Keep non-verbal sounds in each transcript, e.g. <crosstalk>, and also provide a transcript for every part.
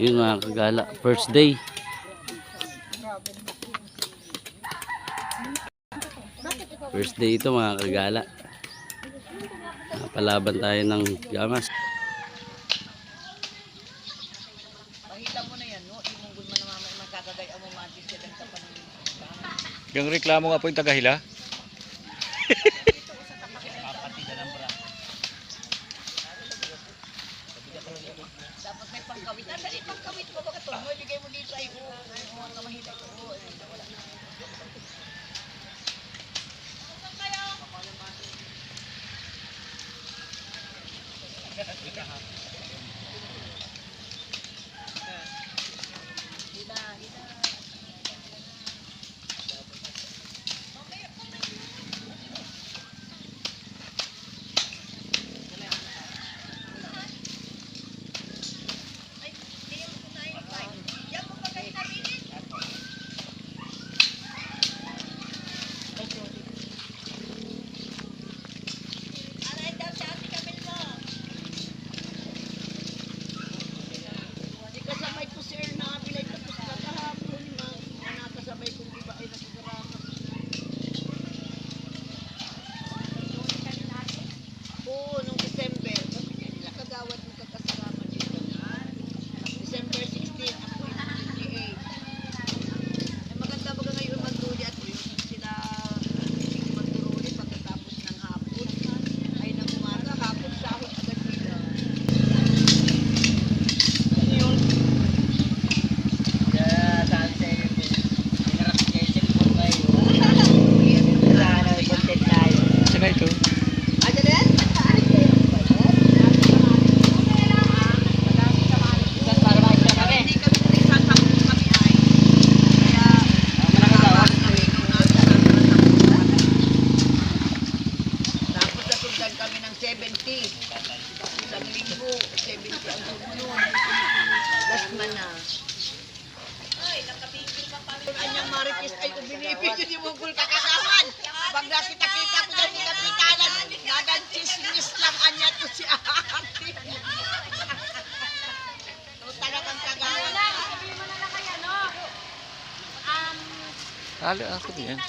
Yun mga kagala. First day. First day ito mga kagala. Palaban tayo ng gamas. Yung reklamo nga po yung tagahila. Kasabay <laughs> Linggo, 70 ang sumunod. Last man na. Ay, nakapigil ka pa rin. Anyang marites ay ubinibigyo ni Mugul kakakawan. Pag nakita-kita ko dyan ni Kapitanan, naganchismis lang anya to si ate. So, talagang kagawan. Halo ako din yan.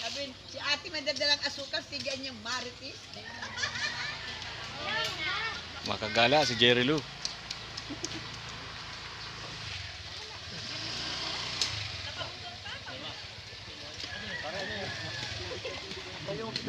Sabi, si ate may dadalang asukal, tigyan niyang marites. Makagala si Jerry Lou.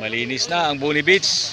Malinis na ang Bonnie Beach.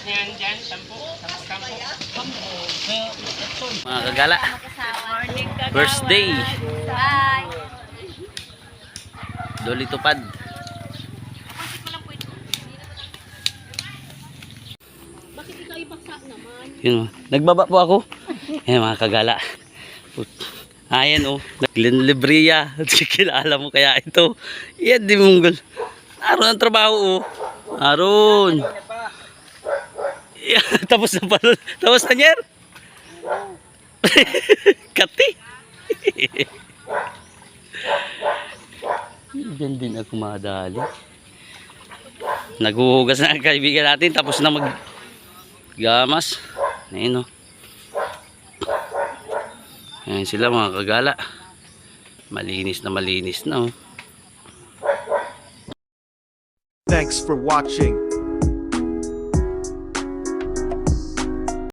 Niyan dyan, sampu, sampu, sampu. Mga kagala. First day. Bye. Doli tupad. Yun, nagbaba po ako. Ayan mga kagala. Ayan oh, Glen Libria. <laughs> Kilala mo kaya ito. Yan di munggol. Aron ang trabaho oh. Aron. <laughs> Tapos na pala. Tapos na nyer. <laughs> Kati. <laughs> Diyan din ako madali. Naghuhugas na ang kaibigan natin tapos na mag gamas. Ayun oh. Ayan sila mga kagala. Malinis na malinis na oh. Thanks for watching.